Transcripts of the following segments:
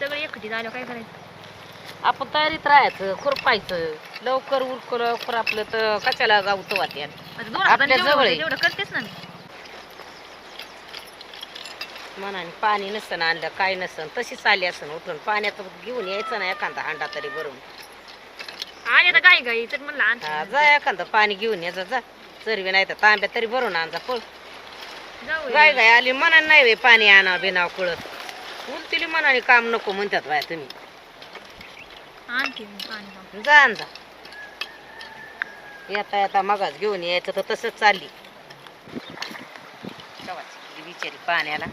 सगळं एकटी झालं काय करायचं? आपण तयारीत राहायचं खुरपायचं लवकर उरक लवकर आपलं तर कशाला गावतो वाट्या आता दोन हाताने आपल्या जेवढं जवळ. होतं आहे. तेवढं करतेच ना मी. मनाने पाणी नसन आणलं काय नसन तशीच आली असन उठून. पाण्यात घेऊन यायचं ना एखादा हांडा तरी भरून. आणि आता काय गाई तर म्हणलं हा, आणते जा एखादं पाणी घेऊन यायचं जा चरवी नाही तर तांब्या तरी भरून आण जा पळ. जाऊ गाय गाय आली मनाने नाही बाई पाणी आणा बिनाव कळत. उलतीली मनाने काम नको म्हणतात बाय तुम्ही. मी पाणी. जा जा येता येता मगाच घेऊन यायचं तर तसंच चालली. केव्हाची गेली बिचारी पाण्याला.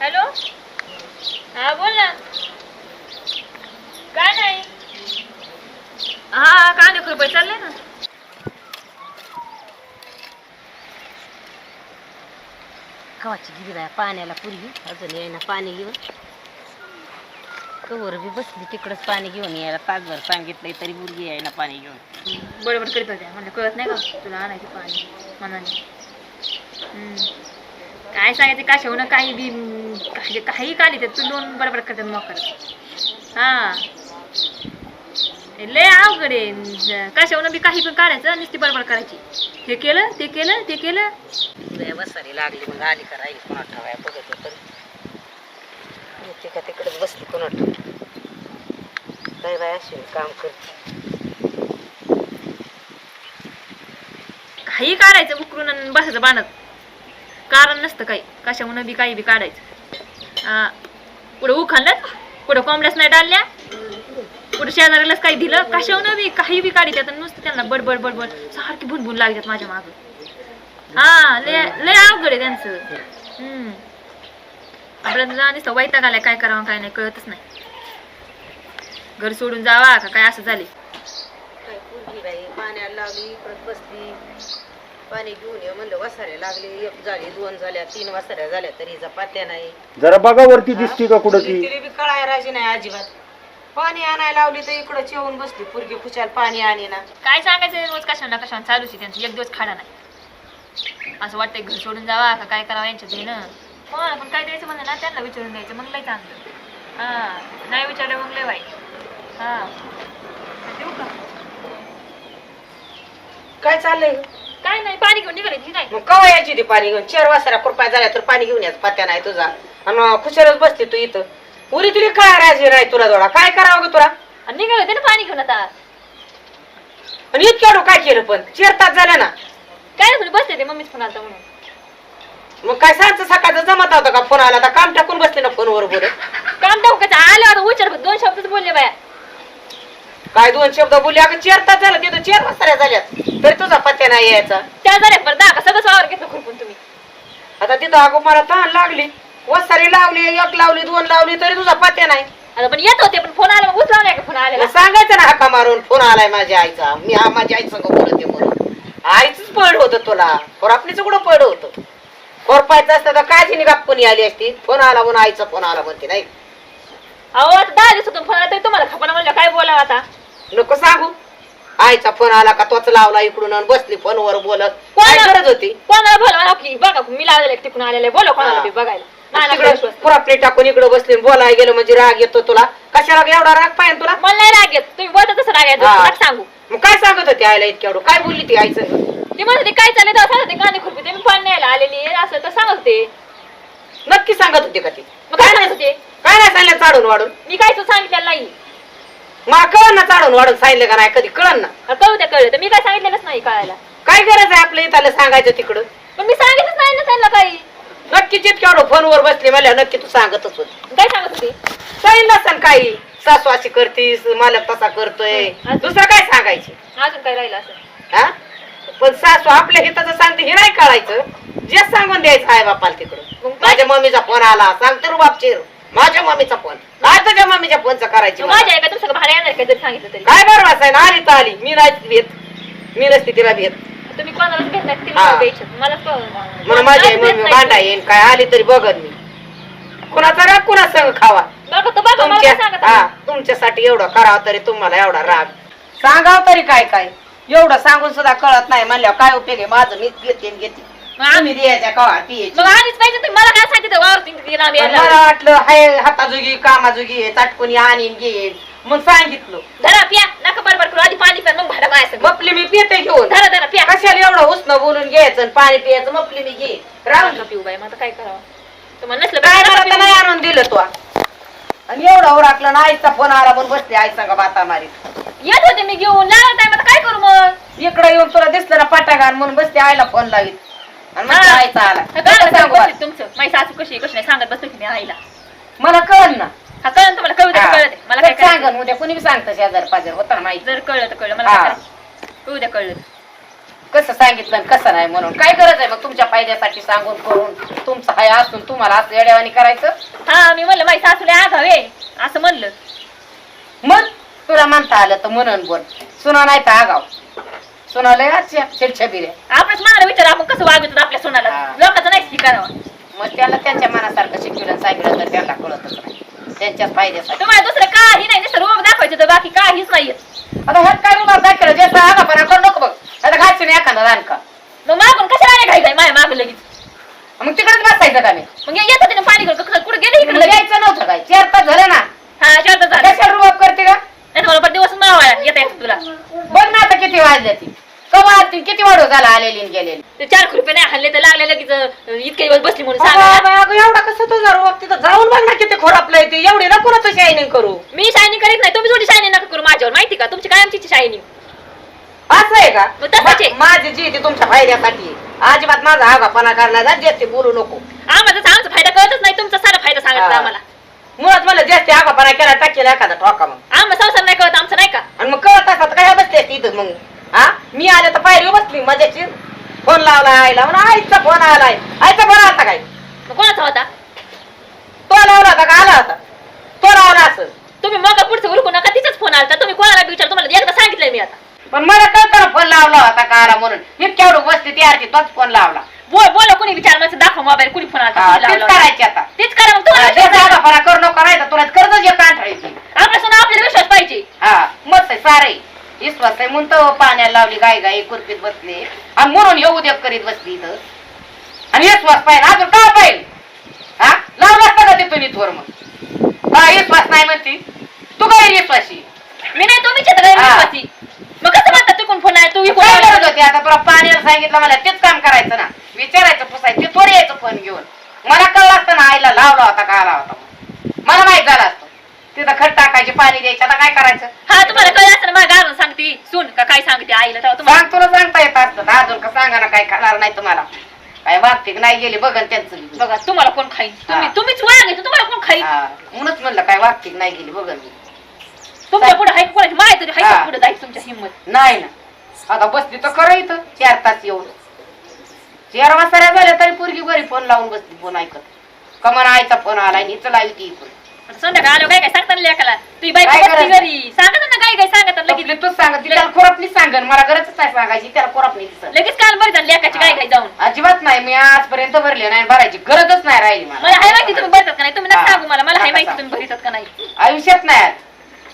हॅलो? हा बोल ना काय नाही हा रुपये चालले ना? कवाची गिरी बाय पाण्याला पूर्वी अजून यायना पाणी घेऊन. कवर बी बसली तिकडंच पाणी घेऊन यायला. तासभर सांगितलंय तरी मुलगी यायना पाणी घेऊन. बरोबर करीत होत्या. म्हणजे कळत नाही का तुला आणायचं पाणी? मनाने हम्म. काय सांगायचं काशावून काही बी काही काही काढली तर तू लोन बडबड करतात मग हा. लय अवघड आहे. कशावून बी काही पण काढायचं नुसती बरोबर करायची. हे केलं ते केलं ते केलं. लय बसारी लागली मग आली का राहील कोणा ठेवाय बघत होतं. का तिकडेच बसली कोणा ठेव काय बाय अशी काम करते. काही काढायचं उकरून बसायचं बाणत कारण नसतं काही. कशामुळं बी काही बी काढायचं. पुढं उखाणलं पुढं कोंबड्याच नाही डालल्या. पुढं शेजाऱ्यालाच काही दिलं कशावून बी काही बी काढी त्यात नुसतं त्यांना बडबड बडबड सारखी भुनभुन लागतात माझ्या मागं. हा लय लय अवघड आहे त्यांचं. हम्म. आपल्याला नुसतं वैताग आलाय काय करावं काय नाही कळतच नाही. घर सोडून जावा का काय असं झाले काय पोरगी बाई पाण्याला लागली इकडं बसली. पाणी घेऊन ये म्हणलं वसाऱ्या लागले एक झाली दोन झाल्या तीन वसाऱ्या झाल्या तरी हिचा पत्त्या नाही. जरा बघा वरती दिसती का कुठं ती? तिला बी कळाय राहायची नाही अजिबात. पाणी आणायला लावली तर इकडं येऊन बसली. पुरगी खुशाल पाणी आणि ना काय सांगायचं रोज कशावर ना कशावर चालूच आहे त्यांचं. एक दिवस खाडा नाही. असं वाटतंय घर सोडून जावा का काय करावं यांच्या देणं कोणाला पण काय द्यायचं म्हणलं ना त्यांना विचारून द्यायचं. मग लय चांगलं. हा नाही विचारलं मग लय वाईट. हा. देऊ का? काय चाललंय? काय नाही पाणी घेऊन निघाले ही काय? मग कवा यायची ती पाणी घेऊन? चार वाजता कृपया झाल्या तर पाणी घेऊन याच पत्त्या नाही तुझा. आणि खुशालच बसते तू इथं. पुरी तुला काय राजी नाही तुला जोडा? काय करावं ग तुला? आणि निघाले होते ना पाणी घेऊन आता. आणि इतक्या काय केलं पण? चार तास झाले ना. काय नाही तुम्ही बसले ते मम्मीच फोन आलता म्हणून. मग काय सांगचं सकाळचं जमत होतं का फोन आला? आता काम टाकून बसले ना फोनवर बोलत काम टाकू आले? आता उच्चार दोन शब्दच बोलले बाया. काय दोन शब्द बोलले? अगं चार तास झालं तिथं चार वाजता झाल्यात तरी तुझा पत्त्या नाही यायचा. त्या झाल्या परत दहा का सगळं वावर घेतलं खुरपून तुम्ही. आता तिथं अगो मला तहान लागली. वसारी लावली एक लावली दोन लावली तरी तुझा पत्त्या नाही. आता पण येत होते पण फोन आला मग उचला नाही का फोन आलेला? मग सांगायचं ना हाका मारून फोन आलाय माझ्या आईचा. मी हा माझ्या आई संग बोलते म्हणून. आईच पड होत तुला. खोरापणीच कुठं पड होत? खोरपायचं असतं तर काय तिने गापणी आली असती? फोन आला म्हणून आईचा फोन आला म्हणते नाही? अहो आता दहा दिवसातून फोन आला तरी तुम्हाला खपना म्हणलं काय बोलावं आता? नको सांगू. आईचा फोन आला का तोच लावला इकडून आणि बसली फोनवर बोलत. काय कोणाला- गरज होती? कोणाला बोलवा की? बघा मी लावलेलं तिकडून आलेलं आहे. बोला कोणाला हा. बी बघायला. नाही तिकडे विश्वास. खुरापणी टाकून इकडे बसली बोलायला गेलं म्हणजे राग येतो तुला. कशाला एवढा राग पाहिजे तुला? मला नाही राग येत. तुम्ही बोलता तसं राग येतो. हा. सांगू. मग काय सांगत होती आईला इतक्या एवढं? काय बोलली ती आई संग ते म्हणते काय चाललंय? तर सांगत होते गाणे खुरपी ते मी पाणी न्यायला आलेली आहे, असं तर सांगत होते. नक्की सांगत होती का ती? मग काय सांगत होते? काय नाही सांगितलं चाडून वाढून मी काय सांगितलेलं नाही. मला कळण ना चाडून वाढून सांगितलं का नाही कधी कळण ना? अरे कळू द्या कळलं तर मी काय सांगितलेलंच नाही कळायला. काय गरज आहे आपल्या इथं सांगायचं तिकडं? पण मी सांगितलंच नाही ना त्यांना काही. नक्की जितक्या फोनवर बसली मला नक्की तू सांगतच होती. काय सांगत होते? सांगितलं नसेल काही. सासू अशी करतीस मालक तसा करतोय. दुसरं काय सांगायची? अजून काय राहिलं असं? हा? पण सासू आपल्या हिताचं सांगते हे नाही कळायचं. जे सांगून द्यायचं आहे बापाला तिकडं मग? माझ्या मम्मीचा फोन आला सांगते रू बापचे माझ्या मम्मीचा फोन. काय तुझ्या मम्मीच्या फोनचा करायची मग मला? माझ्या ऐका तुमचं भाडे येणार काय जरी सांगितलं तरी? काय बरं आली तर आली. मी नाही भेट मी नसते तिला भेट तुम्ही कोणालाच नाही हा. तिला म्हणून माझी मम्मी भांडा येईन काय आली तरी बघत मी. कुणाचा राग कुणा संग खावा. बघा तर बघा मला तुमच्या काय सांगत हा, आहे? तुमच्यासाठी एवढं करावं तरी तुम्हाला एवढा राग. सांगाव तरी काय काय? एवढं सांगून सुद्धा कळत नाही म्हणल्यावर काय उपयोग आहे? माझं मीच घेते आणि घेते. मग आम्ही- तुम्ही द्यायच्या कवा पियाची मग आधीच पाहिजे तुम्ही मला काय सांगितलं यायला मला वाटलं हाय हाताजोगी कामाजोगी आहे ताटकुनी आणीन घेईन. मग सांगितलं. धरा प्या. नका बरोबर करू. आधी पाणी प्या मग भाडा मायाचं मपली मी पिते घेऊन. धरा धरा प्या. कशाला एवढं उष्ण बोलून घ्यायचं आणि पाणी पियाचं मपली मी घे. राहून पिऊ बाई मग आता काय करावं? तुम्हाला नसलं काय तर पिऊ. नाही आणून दिलं तो. आणि एवढं ओरखलं ना आईचा फोन आला म्हणून बसते आई सांगा बाता मारीत. येत होते मी घेऊन. लागत आहे मग आता काय करू मग? इकडे येऊन तुला दिसलं ना पाटागान म्हणून बसते आईला फोन लावीत. आणि हा. आईचा आला. नका कळलं सांगू. तुमचं. माझी सासू कशी आहे, कशी नाही सांगत बसतो की मी आईला. मला कळलं ना. हा कळलं तुम्हाला? कळू द्या कळलं ते. मला काय करायचं? सांग उद्या कुणी बी सांगतं शेजार पाजार होता ना माहिती? जर कळलं तर कळलं मला हा. काय करायचं कळू द्या कळलं कसं सांगितलं आणि कसं नाही म्हणून? काय गरज आहे मग तुमच्या फायद्यासाठी सांगून करून? तुमचं हाय असून तुम्हाला असं येड्यावानी करायचं? हा मी म्हणलं माझी सासूला आगावे असं म्हणलं. मग? तुला म्हणता आलं तर म्हणून बोल. सुना नाही तर आगाव. सुना लय अच्छा चिडछा बिऱ्या आपणच मनाला विचार आपण कसं वागतो आपल्या सोनाला? हा. लोकांचं नाही की करावं मग त्याला त्यांच्या मनासारखं शिकवलं सांगितलं तर त्याला कळतच नाही. त्यांच्याच फायद्यासाठी. तुम्हाला दुसरं काही नाही नुसतं रोग दाखवायचं तर बाकी काहीच नाही आता ह्यात काय रुबाब दाखवलं ज्याचा आगापणा करू नको बघ. आता घातची नाही एखादा रान का? मग मागून कशाला नाही घाई माझ्या मागं लगेच. मग तिकडेच बसायचं का मी? मग येत होते ना पाणी घेऊन कुठं कुठं गेले इकडे? लगेच यायचं नव्हतं काय? चार तास झाले ना? हा चार तास झाले. कशा रुबाब करते का? नाही मला परत दिवस मावाळा येता येत तुला. बघ ना आता किती वाजल्या ती. कवा किती वाढू झाला आलेली आणि गेलेली. ते चार रुपये नाही हल्ले तर लागले लगेच अं, इतके दिवस बसली म्हणून अगं, सांगा अगं, अगं, एवढा कसं तुझा रुबाब तिथं जाऊन बघ ना किती खोरापलं आहे ते. एवढी नको ना तू शायनिंग करू. मी शायनिंग करीत नाही. तुम्ही थोडी शायनिंग नका करू माझ्यावर. माहिती का? तुमची कायमची शायनिंग असं आहे का? मग तसंच आहे. मा- माझी जी ती तुमच्या फायद्यासाठी आहे. अजिबात माझा आगापणा करण्याचा जे ते बोलू नको. आम्हाला तर आमचा फायदा कळतच नाही. तुमचा सारा फायदा सांगितला हा. आम्हाला. मुळात मला जास्त आगापणा केला टाकेला एखादा ठोका मग. आम्हाला संसार नाही कळत आमचं नाही का? आणि मग कळत असतात काय बसते इथं मग? हा? मी आले तर पायरी बसली मजाची. फोन लावला आईला. म्हणून आईचा फोन आलाय. आईचा फोन आला काय? मग कोणाचा होता? तो लावला होता का? आला होता. तो लावला असं तुम्ही मग पुढचं उरकू नका. तिचाच फोन आला तुम्ही कोणाला विचार तुम्हाला एकदा सांगितलंय मी आता. पण मला कळतं फोन लावला होता का आला म्हणून. इतक्या बसली ती आरती तोच फोन लावला. बोल बोला कोणी विचार. माझं दाखव मोबाईल. कुणी फोन आला हा, तेच लावला होता. करायचे आता. तेच करा मग. तुम्हाला जे विश्वास. आगापणा करू नको नाही तर तुला कर्जच येत. आठवायची आपल्या सुना आपल्याला विश्वास पाहिजे. हा मस्त आहे सारे विश्वास आहे म्हणून तर पाण्याला लावली गाय गाय कुरपीत बसले. आणि म्हणून हे उद्योग करीत बसली इथं. आणि विश्वास पाहिजे अजून का पाहिजे हा? लावला असता का तिथून इथवर मग? हा विश्वास नाही म्हणती. तू काय विश्वासी? मी नाही तुम्हीच येतं काय हा. विश्वासी? मग कसं म्हणतात तू कोण फोन आहे तू विकून काय होती? आता तुला पाण्याला सांगितलं मला तेच काम करायचं ना. विचारायचं पुसायचं ते थोडी यायचं फोन घेऊन. मला कळलं असतं ना आईला लावला होता का आला होता. मला माहीत झालं तिथं खत टाकायचे पाणी द्यायचं. आता काय करायचं? हा तुम्हाला कळलं असतं ना माझ्या गारून सांगते. सून का काय सांगते आईला तेव्हा तुम्हाला. सांग तुला सांगता येत असतं. अजून का सांगा ना काय खाणार नाही तुम्हाला. काय वागते नाही गेली बघन त्यांचं. बी. बघा तुम्हाला कोण तुम्ही हा. तुम्हीच वागायचं तुम्हाला कोण खाईन? हा, म्हणूनच म्हणलं काय वागते नाही गेली बघन मी. तुमच्यापुढे हाय कोणाची? माय तरी हाय हा. पुढे जायचं तुमच्या हिंमत? नाही ना. आता बसली तर खरं इथं चार तास येऊन चार वाजता झाल्या तरी पोरगी बरी फोन लावून बसली फोन ऐकत. कमान आईचा फोन आला आणि हिचं लावी ती संध्याकाळ आलो काय काय सांगता ना तुझी करायचं? घरी. सांगत ना काय काय सांगत लगेच. तूच सांग ती त्याला खोरापणी सांगन मला गरजच नाही सांगायची त्याला खोरापणी दिसत. लगेच काल बरी झाली लेकाची काय काय जाऊन. अजिबात नाही मी आजपर्यंत भरले नाही भरायची गरजच नाही राहिली मला. हाय माहिती तुम्ही भरतात का नाही? तुम्ही नका हा. सांगू मला. मला हाय नका माहिती सांगू. तुम्ही भरितात का नाही. आयुष्यात नाही.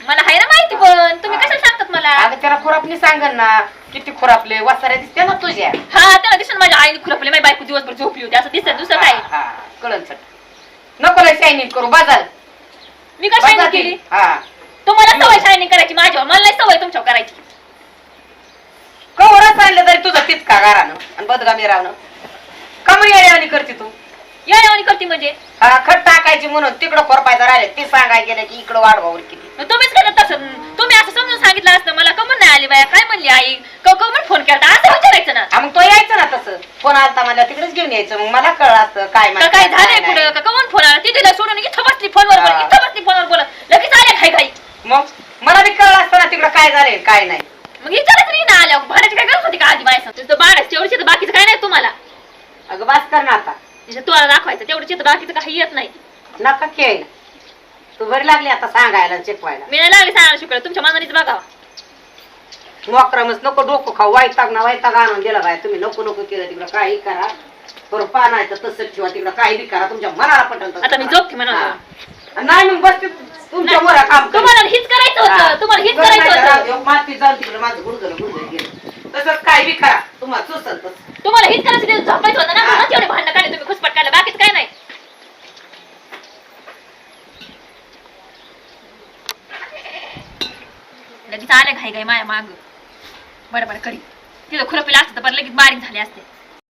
मला हाय ना माहिती पण. तुम्ही हा. कशाला सांगतात मला? अगं त्याला खोरापणी सांगन ना. किती खोरापले वासाऱ्या दिसते ना तुझ्या. हा त्याला दिसून माझ्या आईने खुरपले माझी बायको दिवसभर झोपली होती. असं दिसत दुसरं काय? हा, हा, कळलं सट नको लय शायनिंग करू. बाजार मी बाजार शायनिंग केली? हा. तुम्हाला सवय शायनिंग करायची माझ्यावर. मला नाही सवय तुमच्यावर करायची. कवरच आणलं तरी तुझं तीच का गारानं आणि बदगामी रावणं कमर येड्यावानी करते तू. येण्यावानी करते म्हणजे? हा खत टाकायची म्हणून तिकडं खोरपायचं राहिले ते सांगाय गेलं की इकडं वाढवावर किती मग तुम्हीच केलं तसं. तुम्ही सांगितलं असतं मला कमून नाही आली बाया. काय म्हणली आई? क- कमून फोन केला असं विचारायचं ना. हा, मग तो यायचं ना तसं. फोन आलता मला तिकडेच घेऊन यायचं. मग मला कळलं असतं काय का काय झालंय नाही. पुढं? का कमून फोन आला? ती तिला सोडून इथं बसली फोनवर बोलत हा. इथं बसली फोनवर बोलत लगेच आल्या खाई खाई मग? मला बी कळलं असतं ना तिकडं काय झालंय काय नाही. मग विचारायचं नाही ना आल्या. भाड्याची काय गरज होती का आधी माझ्या तुझं तेवढीच येतं बाकीचं काय नाही तुम्हाला. अगं बास कर ना आता. तुला दाखवायचं. तेवढीच येतं बाकीचं काही येत नाही. नका खेळ. तू बरी लागली आता सांगायला चिकवायला मी नाही लागले सांगायला शिकवायला. तुमच्या मनानेच बघावा मोकरामच नको डोकं खाऊ. वायताग ना वायताग आणून दिला बाय तुम्ही नको नको केलं. तिकडं काही करा. बरं पानायचं तसंच ठेवा. तिकडं काही बी करा. तुमच्या मनाला आता नाही मग बस तुमच्या मोरा काम तुम्हाला हेच करायचं होतं. तुम्हाला हेच करायचं होतं. माती जाऊन माया माग. बरं बरं करी. तिथं खुरपीला असतं तर बरं लगेच बारीक झाले असते.